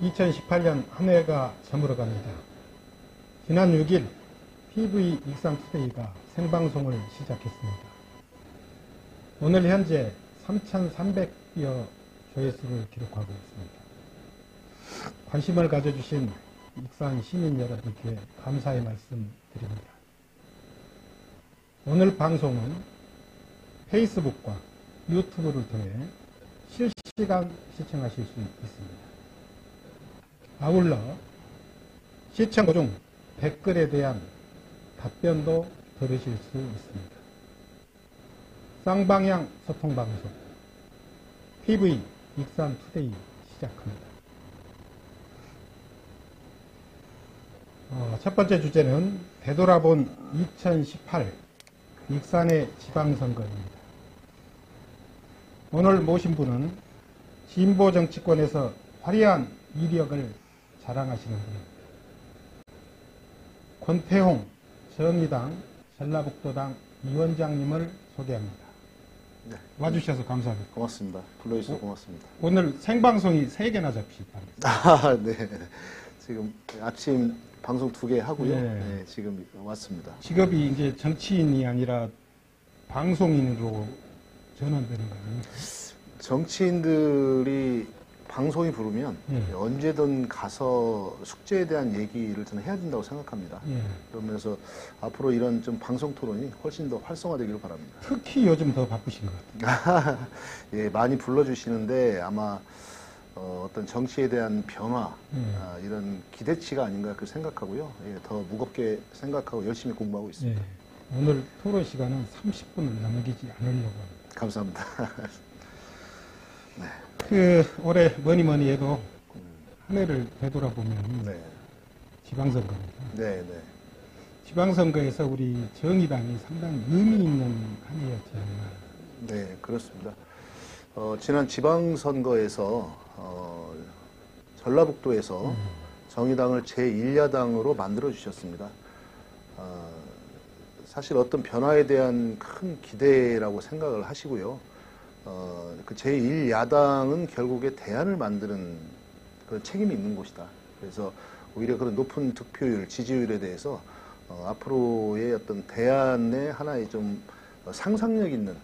2018년 한 해가 저물어 갑니다. 지난 6일 TV 익산투데이가 생방송을 시작했습니다. 오늘 현재 3,300여 조회수를 기록하고 있습니다. 관심을 가져주신 익산 시민 여러분께 감사의 말씀 드립니다. 오늘 방송은 페이스북과 유튜브를 통해 실시간 시청하실 수 있습니다. 아울러 시청 중 댓글에 대한 답변도 들으실 수 있습니다. 쌍방향 소통방송 TV 익산투데이 시작합니다. 어, 첫 번째 주제는 되돌아본 2018 익산의 지방선거입니다. 오늘 모신 분은 진보 정치권에서 화려한 이력을 자랑하시는 분입니다. 권태홍 정의당 전라북도당 위원장님을 소개합니다. 네. 와주셔서 감사합니다. 고맙습니다. 불러주셔서 고맙습니다. 오늘 생방송이 3개나 잡히셨답니다. 아, 네. 지금 아침 방송 두 개 하고요. 네. 네, 지금 왔습니다. 직업이 이제 정치인이 아니라 방송인으로 전환되는 거 아닙니까? 정치인들이 방송이 부르면 예. 언제든 가서 숙제에 대한 얘기를 저는 해야 된다고 생각합니다. 예. 그러면서 앞으로 이런 좀 방송 토론이 훨씬 더 활성화되기를 바랍니다. 특히 요즘 더 바쁘신 것 같아요. 예, 많이 불러주시는데 아마 어, 떤 정치에 대한 변화 예. 아, 이런 기대치가 아닌가 그 생각하고요. 예, 더 무겁게 생각하고 열심히 공부하고 있습니다. 예. 오늘 토론 시간은 30분을 넘기지 않으려고 합니다. 감사합니다. 그 올해 뭐니 뭐니 해도 한 해를 되돌아보면 네, 지방선거입니다. 네, 네. 지방선거에서 우리 정의당이 상당히 의미 있는 한 해였지 않나. 네, 그렇습니다. 어, 지난 지방선거에서 어, 전라북도에서 정의당을 제1야당으로 만들어 주셨습니다. 어, 사실 어떤 변화에 대한 큰 기대라고 생각을 하시고요. 어, 그 제1야당은 결국에 대안을 만드는 그런 책임이 있는 곳이다. 그래서 오히려 그런 높은 득표율, 지지율에 대해서 어, 앞으로의 어떤 대안의 하나의 좀 어, 상상력 있는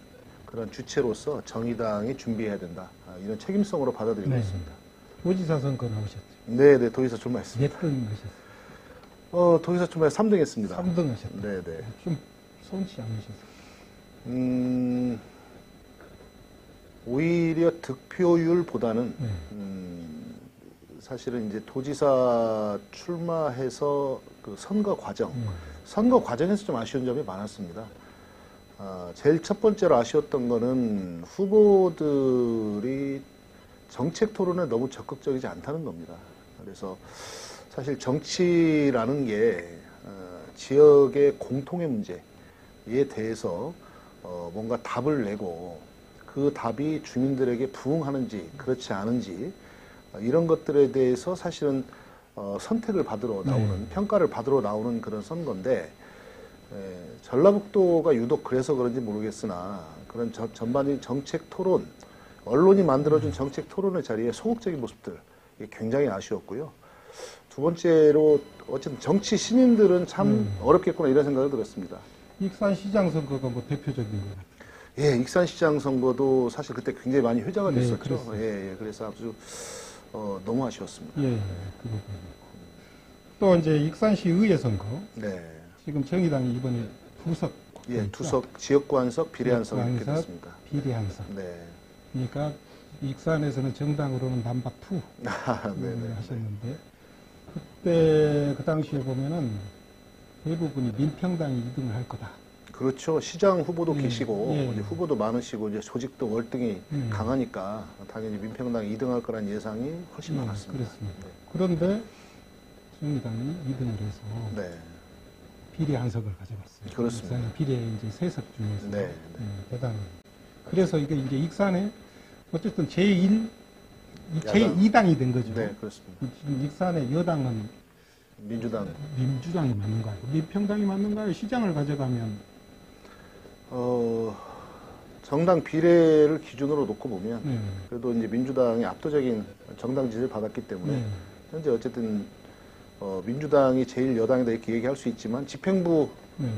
그런 주체로서 정의당이 준비해야 된다. 아, 이런 책임성으로 받아들이고 네. 있습니다. 도지사 선거 나오셨죠. 네, 네, 도의사 출마했습니다. 몇 등 하셨어요? 어, 도의사 출마에 3등 했습니다. 3등 하셨다. 네, 네. 좀 손치 않으셨어요? 음, 오히려 득표율보다는 네. 음, 사실은 이제 도지사 출마해서 그 선거 과정, 네. 선거 과정에서 좀 아쉬운 점이 많았습니다. 아, 제일 첫 번째로 아쉬웠던 거는 후보들이 정책 토론에 너무 적극적이지 않다는 겁니다. 그래서 사실 정치라는 게 어, 지역의 공통의 문제에 대해서 어, 뭔가 답을 내고 그 답이 주민들에게 부응하는지 그렇지 않은지 어, 이런 것들에 대해서 사실은 어, 선택을 받으러 나오는 네. 평가를 받으러 나오는 그런 선거인데 에, 전라북도가 유독 그래서 그런지 모르겠으나 그런 저- 전반적인 정책 토론 언론이 만들어준 정책 토론의 자리에 소극적인 모습들 굉장히 아쉬웠고요. 두 번째로 어쨌든 정치 신인들은 참 음. 어렵겠구나 이런 생각을 들었습니다. 익산시장 선거가 뭐 대표적인 것 같아요. 예, 익산시장 선거도 사실 그때 굉장히 많이 회자가 네, 됐었죠. 그랬어요. 예, 예, 그래서 아주 어, 너무 아쉬웠습니다. 예. 또 이제 익산시 의회 선거. 네, 지금 정의당이 이번에 두석. 예, 투석 지역구 한석 비례 한석 이렇게 지역구한석. 됐습니다. 비례 한석. 네, 그러니까 익산에서는 정당으로는 반박 투 아, 네, 음, 네. 하셨는데 그때 그 당시에 보면은 대부분이 민평당이 2등을 할 거다. 그렇죠. 시장 후보도 예, 계시고 예. 이제 후보도 많으시고 이제 조직도 월등히 음. 강하니까 당연히 민평당 2등할 거란 예상이 훨씬 예, 많았습니다. 그렇습니다. 그런데 정의당이 2등을 해서 네, 비례 한석을 가져갔어요. 그렇습니다. 익산의 비례 이제 세석 중에서 네, 네. 예, 대단히. 그래서 이게 이제 익산에 어쨌든 제1, 야당. 제2당이 된 거죠. 네, 그렇습니다. 지금 익산의 여당은 민주당 민주당이 맞는가요? 민평당이 맞는가요? 시장을 가져가면 어, 정당 비례를 기준으로 놓고 보면 네. 그래도 이제 민주당이 압도적인 정당 지지를 받았기 때문에 네. 현재 어쨌든 어, 민주당이 제일 여당이다 이렇게 얘기할 수 있지만 집행부를 네.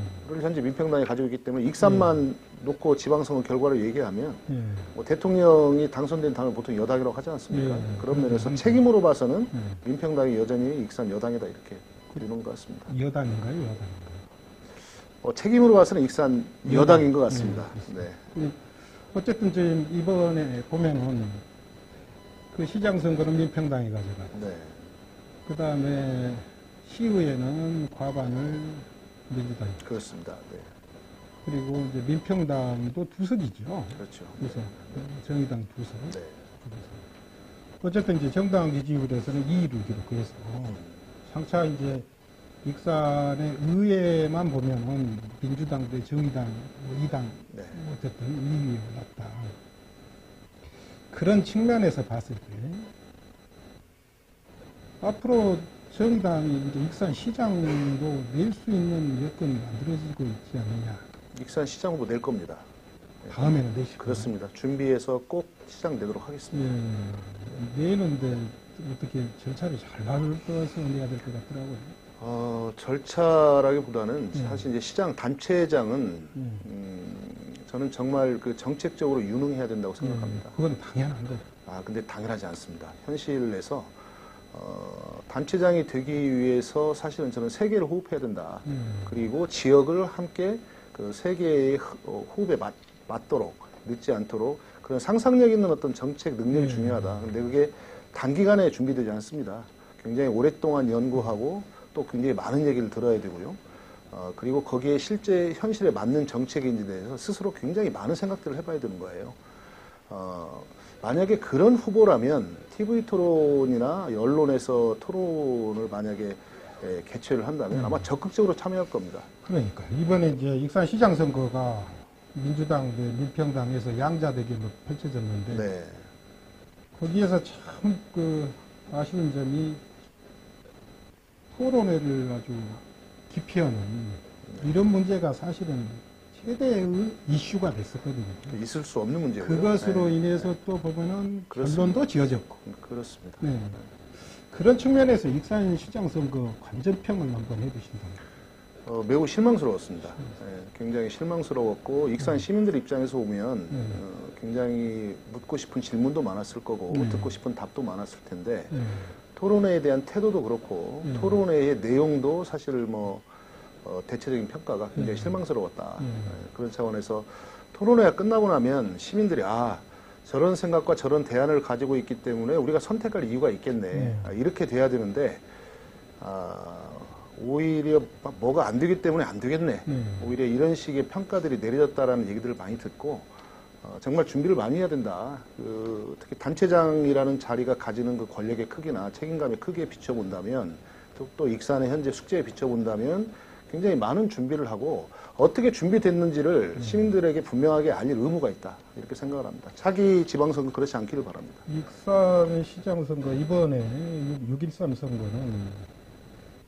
현재 민평당이 가지고 있기 때문에 익산만 놓고 지방선거 결과를 얘기하면 네. 뭐 대통령이 당선된 당을 보통 여당이라고 하지 않습니까? 예. 그런 면에서 음. 책임으로 봐서는 네. 민평당이 여전히 익산 여당이다 이렇게 보는 것 같습니다. 여당인가요, 여당인가요? 어, 책임으로 봐서는 익산 여당. 여당인 것 같습니다. 네, 네. 그 어쨌든 지금 이번에 보면은 그 시장 선거는 민평당이 가져가. 네. 그 다음에 시의회는 과반을 민주당이. 그렇습니다. 네. 그리고 이제 민평당도 두석이죠. 그렇죠. 두석. 정의당 두석. 네. 어쨌든 이제 정당 지지율에서는 2위를 기록해서 장차 이제 익산의 의회만 보면은 민주당 대 정의당 뭐 2당 네. 어쨌든 2위에 올랐다. 그런 측면에서 봤을 때 앞으로 정의당이 이제 익산 시장도 낼 수 있는 여건이 만들어지고 있지 않느냐. 익산 시장 후보 낼 겁니다. 네. 다음에는 내실. 그렇습니다. 준비해서 꼭 시장 내도록 하겠습니다. 예, 내는데 어떻게 절차를 잘 밟아서 내야 될 것 같더라고요. 어, 절차라기보다는 네. 사실 이제 시장 단체장은 예. 음, 저는 정말 그 정책적으로 유능해야 된다고 생각합니다. 예, 그건 당연한 거죠. 아, 근데 당연하지 않습니다. 현실에서 어, 단체장이 되기 위해서 사실은 저는 세계를 호흡해야 된다. 예. 그리고 지역을 함께 그 세계의 호- 어, 호흡에 맞, 맞도록 늦지 않도록 그런 상상력 있는 어떤 정책 능력이 네. 중요하다. 근데 그게 단기간에 준비되지 않습니다. 굉장히 오랫동안 연구하고 또 굉장히 많은 얘기를 들어야 되고요. 어, 그리고 거기에 실제 현실에 맞는 정책인지 대해서 스스로 굉장히 많은 생각들을 해봐야 되는 거예요. 어, 만약에 그런 후보라면 TV 토론이나 언론에서 토론을 만약에 예, 개최를 한다면 음. 아마 적극적으로 참여할 겁니다. 그러니까 이번에 이제 익산 시장 선거가 민주당 대 민평당에서 양자 대결로 펼쳐졌는데 네. 거기에서 참 그 아쉬운 점이 토론회를 아주 기피하는 이런 문제가 사실은 최대의 이슈가 됐었거든요. 있을 수 없는 문제고요. 그것으로 네. 인해서 또 보면은 그렇습니다. 결론도 지어졌고 그렇습니다. 네. 그런 측면에서 익산 시장 선거 관전평을 한번 해주신다면 어, 매우 실망스러웠습니다. 예, 굉장히 실망스러웠고 익산 시민들 입장에서 보면 네. 어, 굉장히 묻고 싶은 질문도 많았을 거고 네. 듣고 싶은 답도 많았을 텐데 네. 토론회에 대한 태도도 그렇고 네. 토론회의 내용도 사실 뭐 어, 대체적인 평가가 굉장히 네. 실망스러웠다. 네. 예, 그런 차원에서 토론회가 끝나고 나면 시민들이 아 저런 생각과 저런 대안을 가지고 있기 때문에 우리가 선택할 이유가 있겠네. 네. 아, 이렇게 돼야 되는데 아, 오히려 뭐가 안 되기 때문에 안 되겠네. 네. 오히려 이런 식의 평가들이 내려졌다라는 얘기들을 많이 듣고 어, 정말 준비를 많이 해야 된다. 그, 특히 단체장이라는 자리가 가지는 그 권력의 크기나 책임감의 크기에 비춰본다면 또, 또 익산의 현재 숙제에 비춰본다면 굉장히 많은 준비를 하고 어떻게 준비됐는지를 시민들에게 분명하게 알릴 의무가 있다. 이렇게 생각을 합니다. 차기 지방선거 그렇지 않기를 바랍니다. 익산의 시장 선거 이번에 6.13 선거는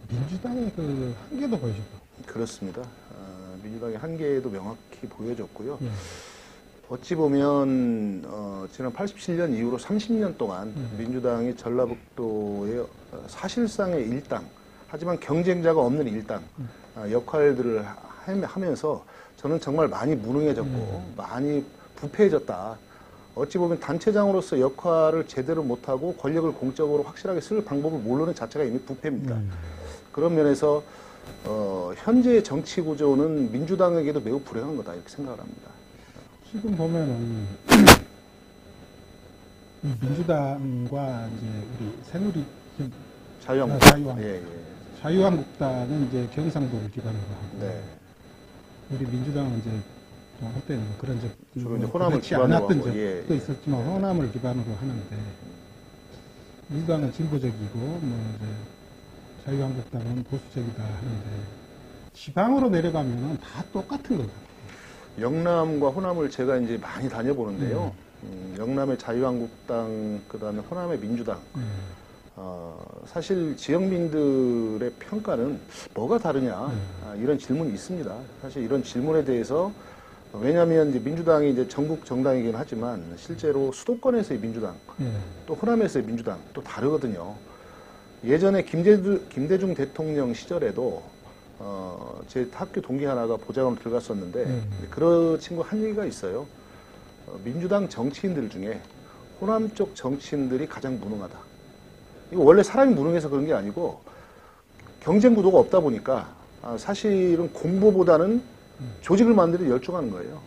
민주당의 그 한계도 보여줬고 그렇습니다. 어, 민주당의 한계도 명확히 보여줬고요. 예. 어찌 보면 어, 지난 87년 이후로 30년 동안 음. 민주당이 전라북도의 어, 사실상의 일당 하지만 경쟁자가 없는 일당 음. 어, 역할들을 하- 하면서 저는 정말 많이 무능해졌고 음. 많이 부패해졌다. 어찌 보면 단체장으로서 역할을 제대로 못하고 권력을 공적으로 확실하게 쓸 방법을 모르는 자체가 이미 부패입니다. 음. 그런 면에서 어, 현재의 정치 구조는 민주당에게도 매우 불행한 거다 이렇게 생각을 합니다. 지금 보면은 이 민주당과 이제 우리 새누리 자유한국당. 아, 자유한국당. 예, 예. 자유한국당은 이제 경상도를 기반으로 하고 네. 우리 민주당은 이제 뭐 한때는 그런 적 주로 이제 호남을 그렇지 기반으로 않았던 적도 예, 예. 있었지만 호남을 기반으로 하는데 민주당은 진보적이고 뭐 이제 자유한국당은 보수적이다 하는데 지방으로 내려가면은 다 똑같은 것 같아요. 영남과 호남을 제가 이제 많이 다녀보는데요. 음, 영남의 자유한국당, 그 다음에 호남의 민주당. 네. 어, 사실 지역민들의 평가는 뭐가 다르냐 네. 아, 이런 질문이 있습니다. 사실 이런 질문에 대해서 왜냐하면 이제 민주당이 이제 전국 정당이긴 하지만 실제로 수도권에서의 민주당, 예. 또 호남에서의 민주당 또 다르거든요. 예전에 김대중, 김대중 대통령 시절에도 어, 제 학교 동기 하나가 보좌관으로 들어갔었는데 음. 그 친구 한 얘기가 있어요. 어, 민주당 정치인들 중에 호남 쪽 정치인들이 가장 무능하다. 이거 원래 사람이 무능해서 그런 게 아니고 경쟁 구도가 없다 보니까 아, 사실은 공보보다는 조직을 만들어 열중하는 거예요.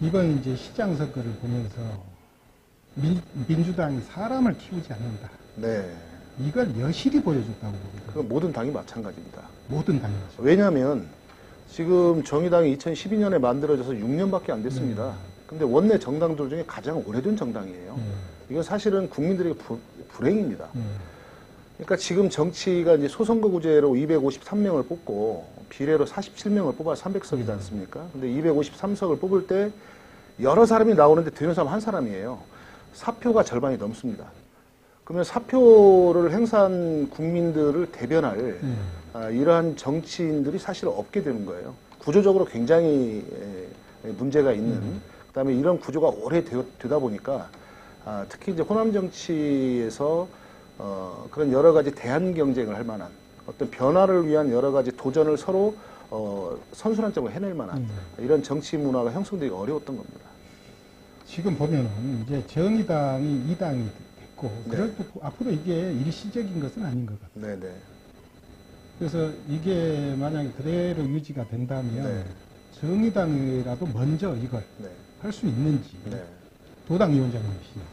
이번 이제 시장 선거를 보면서 민, 민주당이 사람을 키우지 않는다. 네. 이걸 여실히 보여줬다고 보거든요. 그 모든 당이 마찬가지입니다. 모든 당이. 왜냐하면 지금 정의당이 2012년에 만들어져서 6년밖에 안 됐습니다. 근데 원내 정당들 중에 가장 오래된 정당이에요. 예. 이건 사실은 국민들에게 부, 불행입니다. 예. 그러니까 지금 정치가 이제 소선거구제로 253명을 뽑고 비례로 47명을 뽑아 300석이지 않습니까? 근데 253석을 뽑을 때 여러 사람이 나오는데 되는 사람 한 사람이에요. 사표가 절반이 넘습니다. 그러면 사표를 행사한 국민들을 대변할 예. 아, 이러한 정치인들이 사실 없게 되는 거예요. 구조적으로 굉장히 에, 문제가 있는 그다음에 이런 구조가 오래 되어, 다 보니까 아, 특히 이제 호남 정치에서 어, 그런 여러 가지 대안 경쟁을 할 만한 어떤 변화를 위한 여러 가지 도전을 서로 어, 선순환적으로 해낼 만한 음. 이런 정치 문화가 형성되기 어려웠던 겁니다. 지금 보면은 이제 정의당이 이당이 됐고, 네. 그래도 앞으로 이게 일시적인 것은 아닌 것 같아요. 네네. 그래서 이게 만약에 그대로 유지가 된다면 네. 정의당이라도 먼저 이걸 네. 할수 있는지 네. 도당 위원장님이시니까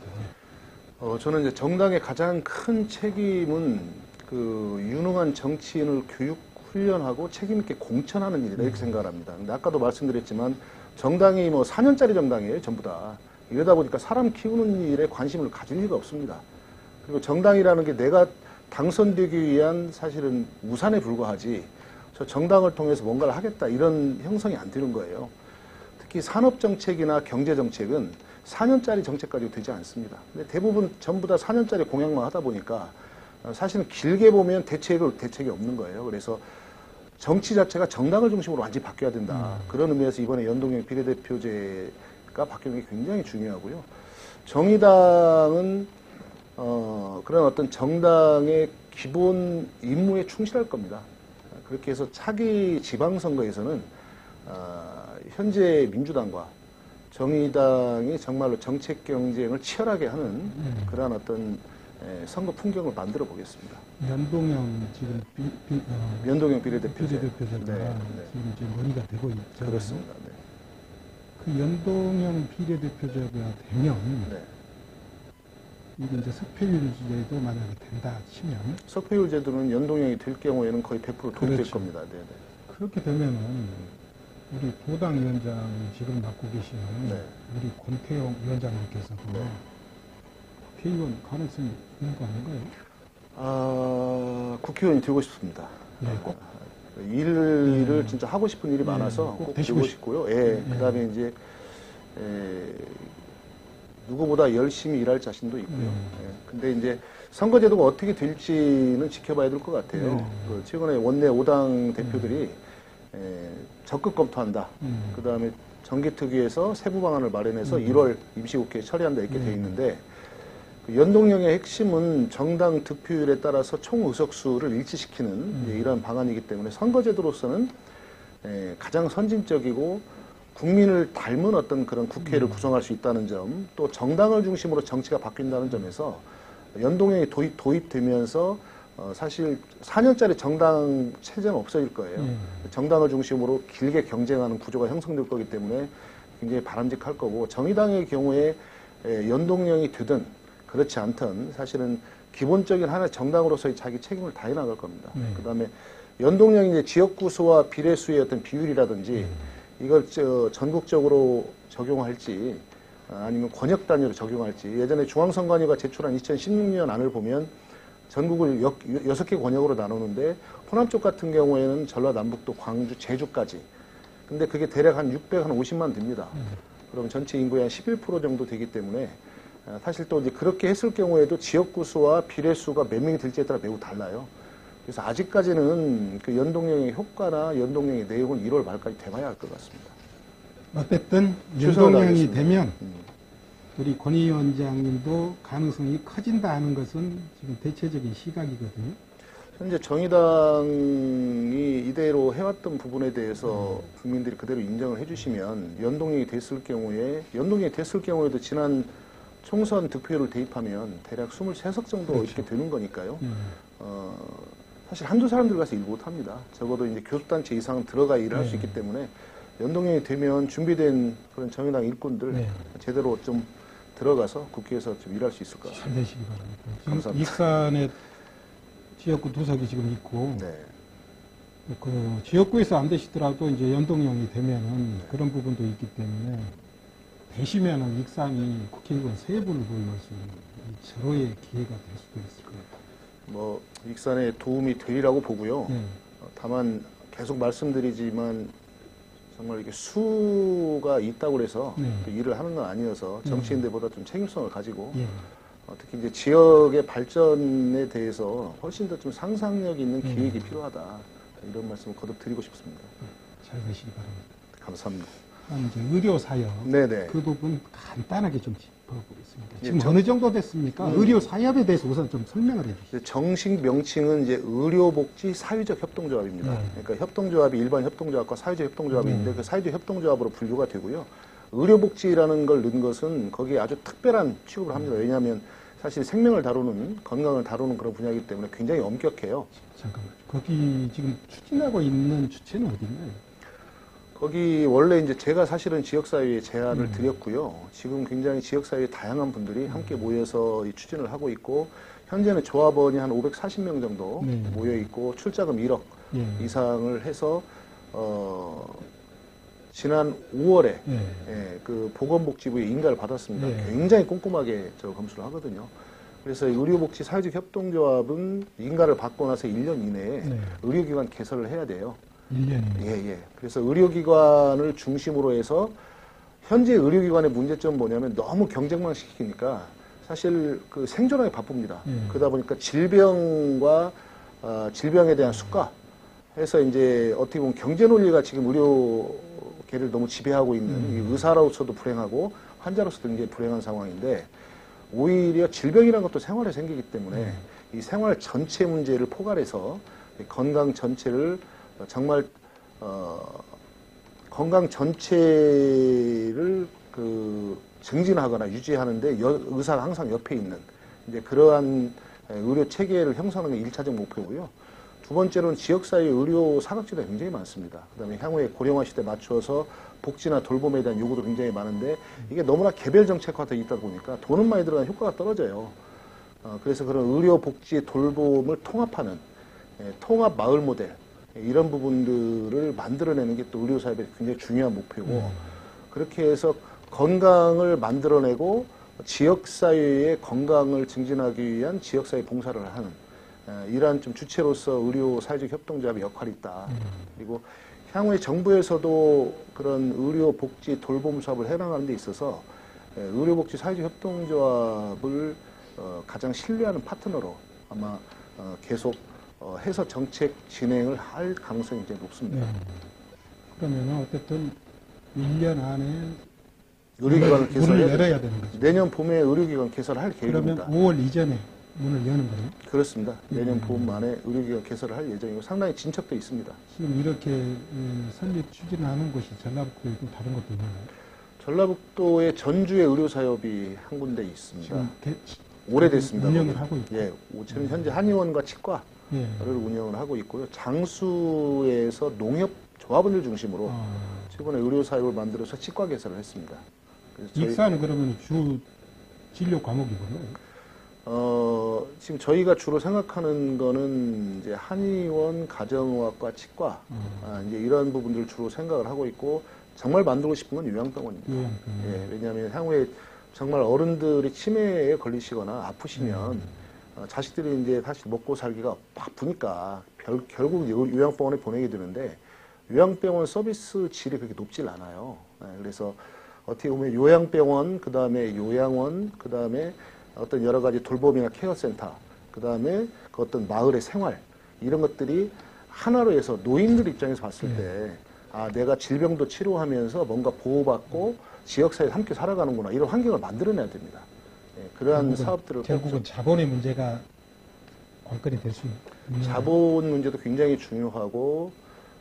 어, 저는 이제 정당의 가장 큰 책임은 그 유능한 정치인을 교육 훈련하고 책임 있게 공천하는 일이다 이렇게 생각을 합니다. 근데 아까도 말씀드렸지만 정당이 뭐 4년짜리 정당이에요, 전부 다. 이러다 보니까 사람 키우는 일에 관심을 가질 리가 없습니다. 그리고 정당이라는 게 내가 당선되기 위한 사실은 우산에 불과하지 저 정당을 통해서 뭔가를 하겠다 이런 형성이 안 되는 거예요. 특히 산업정책이나 경제정책은 4년짜리 정책 가지고 되지 않습니다. 근데 대부분 전부 다 4년짜리 공약만 하다 보니까 어, 사실은 길게 보면 대책을, 대책이 없는 거예요. 그래서 정치 자체가 정당을 중심으로 완전히 바뀌어야 된다. 그런 의미에서 이번에 연동형 비례대표제 가 바뀌는 게 굉장히 중요하고요. 정의당은 어, 그런 어떤 정당의 기본 임무에 충실할 겁니다. 그렇게 해서 차기 지방선거에서는 어, 현재 민주당과 정의당이 정말로 정책 경쟁을 치열하게 하는 그러한 어떤 에, 선거 풍경을 만들어 보겠습니다. 연동형 지금 비, 비, 어, 연동형 비례대표제. 비례대표제가 네, 네. 지금 이제 논의가 되고 있죠. 그렇습니다. 네. 그 연동형 비례대표제가 되면 네. 이게 이제 석패율제도 만약에 된다 치면 석패율 제도는 연동형이 될 경우에는 거의 100% 도입될 그렇죠. 겁니다. 네, 네. 그렇게 되면은 우리 도당 위원장 지금 맡고 계시는 네. 우리 권태용 위원장님께서도 네. 국회의원 가능성이 있는 거 아닌가요? 아, 국회의원이 되고 싶습니다. 네, 꼭 일을 진짜 하고 싶은 일이 네, 많아서 꼭 되시고 되고 싶- 싶고요. 예, 네. 그다음에 이제 에, 누구보다 열심히 일할 자신도 있고요. 음. 예, 근데 이제 선거제도가 어떻게 될지는 지켜봐야 될 것 같아요. 네. 그 최근에 원내 5당 대표들이 에, 적극 검토한다. 음. 그다음에 정기특위에서 세부 방안을 마련해서 음. 1월 임시국회에 처리한다 이렇게 돼 음. 있는데 그 연동형의 핵심은 정당 득표율에 따라서 총 의석수를 일치시키는 음. 이제 이런 방안이기 때문에 선거제도로서는 에, 가장 선진적이고 국민을 닮은 어떤 그런 국회를 구성할 수 있다는 점, 또 정당을 중심으로 정치가 바뀐다는 점에서 연동형이 도입, 도입되면서 어, 사실 4년짜리 정당 체제는 없어질 거예요. 예. 정당을 중심으로 길게 경쟁하는 구조가 형성될 거기 때문에 굉장히 바람직할 거고 정의당의 경우에 에, 연동형이 되든 그렇지 않든 사실은 기본적인 하나의 정당으로서의 자기 책임을 다해 나갈 겁니다. 네. 그다음에 연동형이 이제 지역구수와 비례수의 어떤 비율이라든지 이걸 저 전국적으로 적용할지 아, 아니면 권역 단위로 적용할지 예전에 중앙선관위가 제출한 2016년 안을 보면 전국을 여, 여섯 개 권역으로 나누는데 호남 쪽 같은 경우에는 전라남북도 광주 제주까지 근데 그게 대략 한 650만 됩니다. 그럼 전체 인구의 한 11% 정도 되기 때문에 아, 사실 또 이제 그렇게 했을 경우에도 지역구 수와 비례 수가 몇 명이 될지에 따라 매우 달라요. 그래서 아직까지는 그 연동형의 효과나 연동형의 내용은 1월 말까지 돼봐야 할 것 같습니다. 어쨌든 연동형이. 되면 음. 우리 권 위원장님도 가능성이 커진다 하는 것은 지금 대체적인 시각이거든요. 현재 정의당이 이대로 해왔던 부분에 대해서 국민들이 그대로 인정을 해주시면 연동형이 됐을 경우에 연동형이 됐을 경우에도 지난 총선 득표율을 대입하면 대략 23석 정도 그렇죠. 이렇게 되는 거니까요. 음. 어, 사실 한두 사람 들어가서 일 못합니다. 적어도 이제 교섭단체 이상 들어가 일을 할수 네. 있기 때문에 연동형이 되면 준비된 그런 정의당 일꾼들 네. 제대로 좀 들어가서 국회에서 좀 일할 수 있을 것 같습니다. 잘 되시기 바랍니다. 감사합니다. 익산에 지역구 두석이 지금 있고 네. 그 지역구에서 안 되시더라도 이제 연동형이 되면은 그런 부분도 있기 때문에 되시면은 익산이 국회의원 세 분을 이 절호의 기회가 될 수도 있을 겁니다. 뭐 익산에 도움이 되리라고 보고요. 네. 어, 다만 계속 말씀드리지만 정말 이렇게 수가 있다고 해서 네. 또 일을 하는 건 아니어서 정치인들보다 좀 책임성을 가지고 예. 어, 특히 이제 지역의 발전에 대해서 훨씬 더 좀 상상력 있는 음. 기획이 필요하다 이런 말씀을 거듭 드리고 싶습니다. 잘 되시기 바랍니다. 감사합니다. 다음 이제 의료 사역 네네. 그 부분 간단하게 좀 짚어보겠습니다. 예, 지금 저- 어느 정도 됐습니까? 음. 의료 사협에 대해서 우선 좀 설명을 해주시죠. 정식 명칭은 이제 의료복지 사회적 협동조합입니다. 네. 그러니까 협동조합이 일반 협동조합과 사회적 협동조합이 네. 있는데 그 사회적 협동조합으로 분류가 되고요. 의료복지라는 걸 넣은 것은 거기에 아주 특별한 취급을 합니다. 왜냐하면 사실 생명을 다루는 건강을 다루는 그런 분야이기 때문에 굉장히 엄격해요. 잠깐만. 거기 지금 추진하고 있는 주체는 어디인가요? 거기 원래 이제 제가 사실은 지역사회에 제안을 음. 드렸고요. 지금 굉장히 지역사회 다양한 분들이 함께 모여서 이 추진을 하고 있고 현재는 조합원이 한 540명 정도 네. 모여 있고 출자금 1억 예. 이상을 해서 어 지난 5월에 예. 예, 그 보건복지부의 인가를 받았습니다. 네. 굉장히 꼼꼼하게 저 검수를 하거든요. 그래서 이 의료복지 사회적 협동조합은 인가를 받고 나서 1년 이내에 네. 의료기관 개설을 해야 돼요. 1년이네. 예, 예. 그래서 의료기관을 중심으로 해서 현재 의료기관의 문제점은 뭐냐면 너무 경쟁만 시키니까 사실 그 생존하기 바쁩니다. 예. 그러다 보니까 질병과 어, 질병에 대한 수가 해서 이제 어떻게 보면 경제 논리가 지금 의료계를 너무 지배하고 있는 음. 이 의사로서도 불행하고 환자로서도 굉장히 불행한 상황인데 오히려 질병이라는 것도 생활에 생기기 때문에 음. 이 생활 전체 문제를 포괄해서 이 건강 전체를 어, 정말 어, 건강 전체를 그 증진하거나 유지하는데 여- 의사가 항상 옆에 있는 이제 그러한 에, 의료 체계를 형성하는 게 1차적 목표고요. 두 번째로는 지역사회 의료 사각지대가 굉장히 많습니다. 그 다음에 향후에 고령화 시대에 맞춰서 복지나 돌봄에 대한 요구도 굉장히 많은데 이게 너무나 개별 정책화되어 있다 보니까 돈은 많이 들어간 효과가 떨어져요. 어, 그래서 그런 의료, 복지, 돌봄을 통합하는 예, 통합 마을 모델 예, 이런 부분들을 만들어내는 게 또 의료 사업의 굉장히 중요한 목표고 음. 그렇게 해서 건강을 만들어내고 지역 사회의 건강을 증진하기 위한 지역 사회 봉사를 하는 에, 이러한 좀 주체로서 의료 사회적 협동조합의 역할이 있다. 음. 그리고 향후에 정부에서도 그런 의료 복지 돌봄 사업을 해나가는 데 있어서 에, 의료 복지 사회적 협동조합을 어, 가장 신뢰하는 파트너로 아마 어, 계속 어, 해서 정책 진행을 할 가능성이 굉장히 높습니다. 네. 그러면 어쨌든 1년 안에 의료기관을 개설해야 열어야 되는 거죠. 내년 봄에 의료기관 개설할 그러면 계획입니다. 5월 이전에 문을 여는 거예요. 그렇습니다. 내년 음. 봄 안에 의료기관 개설을 할 예정이고 상당히 진척돼 있습니다. 지금 이렇게 음, 설립 추진하는 곳이 전라북도이고 다른 것도 있나요? 전라북도의 전주의 의료사업이 한 군데 있습니다. 지금 개, 오래됐습니다. 운영을 거기. 하고 있고. 예, 지금 현재 한의원과 치과 를 예. 운영을 하고 있고요. 장수에서 농협 조합원들 중심으로 아, 최근에 의료사업을 만들어서 치과 개설을 했습니다. 익산은 그러면 주 진료 과목이 뭐예요? 어, 지금 저희가 주로 생각하는 거는 이제 한의원, 가정의학과, 치과, 어, 아, 이제 이런 부분들을 주로 생각을 하고 있고, 정말 만들고 싶은 건 요양병원입니다. 요양병원. 예, 왜냐하면 향후에 정말 어른들이 치매에 걸리시거나 아프시면, 어, 자식들이 이제 사실 먹고 살기가 바쁘니까, 결, 결국 요- 요양병원에 보내게 되는데, 요양병원 서비스 질이 그렇게 높질 않아요. 예, 그래서 어떻게 보면 요양병원, 그 다음에 요양원, 그 다음에 어떤 여러 가지 돌봄이나 케어센터, 그 다음에 그 어떤 마을의 생활, 이런 것들이 하나로 해서 노인들 입장에서 봤을 때 아, 내가 질병도 치료하면서 뭔가 보호받고 지역사회에 함께 살아가는구나. 이런 환경을 만들어내야 됩니다. 예, 그러한 사업들을 꼭 결국은 자본의 문제가 관건이 될 수 있는 자본 문제도 굉장히 중요하고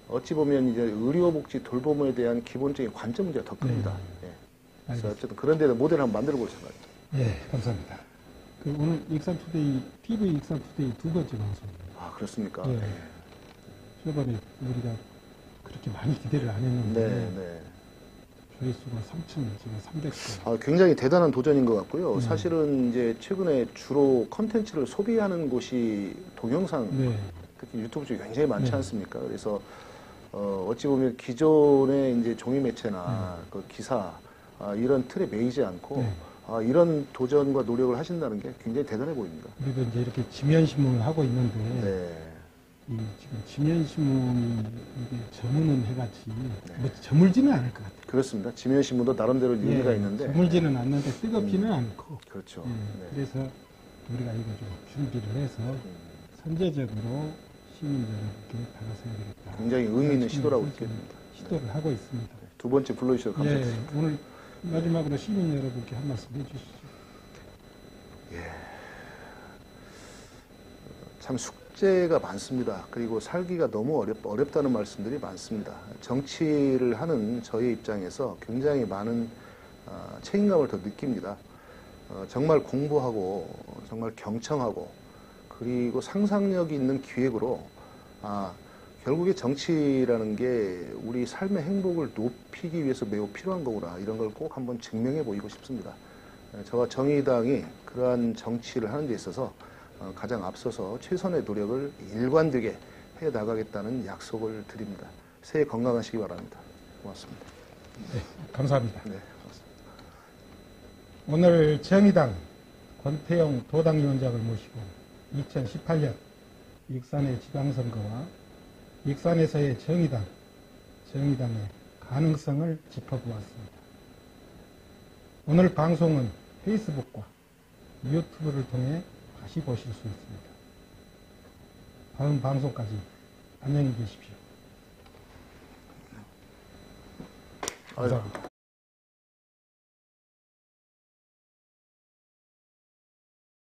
어찌 보면 이제 의료복지 돌봄에 대한 기본적인 관점 문제가 더 큽니다. 예. 그래서 알겠습니다. 어쨌든 그런 데는 모델을 한번 만들어 볼 생각입니다. 예, 감사합니다. 그 오늘 익산투데이 TV 익산투데이 두 번째 방송입니다. 아 그렇습니까? 예. 저번에 우리가 그렇게 많이 기대를 안 했는데 네, 네. 조회수가 3천, 지금 300건. 아, 굉장히 대단한 도전인 것 같고요. 음. 사실은 이제 최근에 주로 컨텐츠를 소비하는 곳이 동영상, 네, 특히 유튜브 쪽에 굉장히 많지 네. 않습니까? 그래서 어, 어찌 보면 기존의 이제 종이 매체나 그 기사 아, 이런 틀에 매이지 않고 네. 아, 이런 도전과 노력을 하신다는 게 굉장히 대단해 보입니다. 우리도 이제 이렇게 지면신문을 하고 있는데 네. 이 지금 지면신문이 이게 저무는 해같이 뭐 저물지는 않을 것 같아요. 그렇습니다. 지면 신문도 나름대로 의미가 예, 있는데 저물지는 않는데 뜨겁지는 않고 그렇죠. 예, 네. 그래서 우리가 이거 좀 준비를 해서 음, 선제적으로 시민 여러분께 다가서야 되겠다. 굉장히 의미 있는 시도라고 느낍니다. 시도를 하고 있습니다. 두 번째 불러주셔서 감사합니다. 예, 오늘 마지막으로 시민 여러분께 한 말씀 해주시죠. 참숙 제가 많습니다. 그리고 살기가 너무 어렵, 어렵다는 말씀들이 많습니다. 정치를 하는 저의 입장에서 굉장히 많은 어, 책임감을 더 느낍니다. 어, 정말 공부하고 어, 정말 경청하고 그리고 상상력 있는 기획으로 아, 결국에 정치라는 게 우리 삶의 행복을 높이기 위해서 매우 필요한 거구나 이런 걸 꼭 한번 증명해 보이고 싶습니다. 에, 저와 정의당이 그러한 정치를 하는 데 있어서 어, 가장 앞서서 최선의 노력을 일관되게 해 나가겠다는 약속을 드립니다. 새해 건강하시기 바랍니다. 고맙습니다. 네, 감사합니다. 네, 고맙습니다. 오늘 정의당 권태영 도당위원장을 모시고 2018년 익산의 지방선거와 익산에서의 정의당, 정의당의 가능성을 짚어보았습니다. 오늘 방송은 페이스북과 유튜브를 통해 다시 보실 수 있습니다. 다음 방송까지 안녕히 계십시오. 감사합니다.